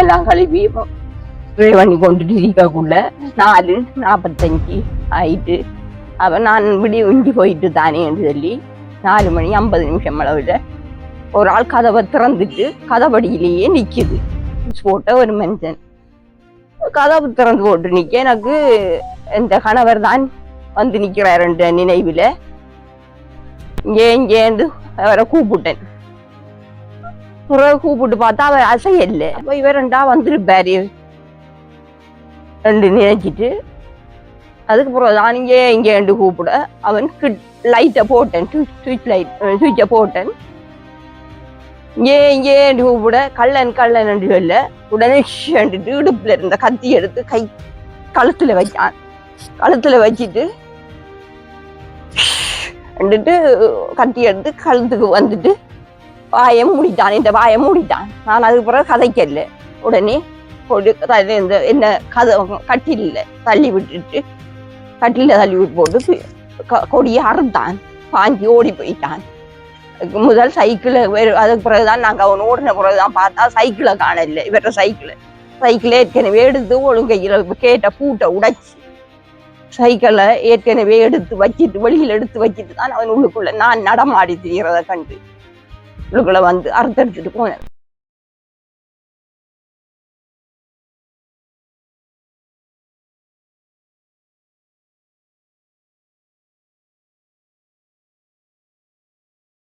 எல்லாம் கழுவி ஸ்ப்ரே பண்ணி கொண்டுட்டு இருக்கக்குள்ள நாலு நாற்பத்தஞ்சு ஆயிட்டு அவன் நான் விடிய இஞ்சி போயிட்டு தானே என்று சொல்லி நாலு மணி ஐம்பது நிமிஷம் அளவில் ஒரு ஆள் கதவை திறந்துட்டு கதவடியிலேயே நிற்கிது போட்ட ஒரு மனுஷன் கதவு திறந்து போட்டு நிற்க எனக்கு இந்த கணவர் தான் வந்து நிக்கிறார் நினைவில் இங்கே இங்கேருந்து அவரை கூப்பிட்டேன். பிறகு கூப்பிட்டு பார்த்தா அவர் அசையல்ல அப்போ இவர் ரெண்டா வந்துருப்பாரு ரெண்டு நினைச்சிட்டு அதுக்கு பிறகு நான் இங்கே இங்கேண்டு கூப்பிட அவன் லைட்டை போட்டேன் சுவிட்ச் லைட் சுவிட்சை போட்டேன் இங்கே இங்கேண்டு கூப்பிட கள்ளன் கள்ளன் என்று சொல்ல உடனே ஷண்டுட்டு இடுப்பில் இருந்த கத்தி எடுத்து கை கழுத்தில் வச்சான் கழுத்தில் வச்சுட்டு வந்துட்டு கத்தி எடுத்து கழுத்துக்கு வந்துட்டு வாயை மூடிட்டான் இந்த வாயை மூடிட்டான். நான் அதுக்கு பிறகு கதைக்கல. உடனே கொடு இந்த என்ன கதை கட்டிலில் தள்ளி விட்டுட்டு கட்டிலில் தள்ளி விட்டு போட்டு கொடியை அறுத்தான். பாஞ்சி ஓடி போயிட்டான். முதல் சைக்கிளை அதுக்கு பிறகுதான் நாங்கள் அவன் ஓடின பிறகுதான் பார்த்தா சைக்கிளை காணல. இவர்கிட்ட சைக்கிளை சைக்கிளை ஏற்கனவே எடுத்து ஒழுங்கையில் கேட்ட பூட்டை உடைச்சி. சைக்கிளை ஏற்கனவே எடுத்து வச்சிட்டு வெளியில் எடுத்து வச்சிட்டு தான் அவன் உள்ளுக்குள்ள நான் நடமாடி திரியறத கண்டு. உள்ளுக்குள்ளே வந்து அறுத்தடிச்சிட்டு போனேன்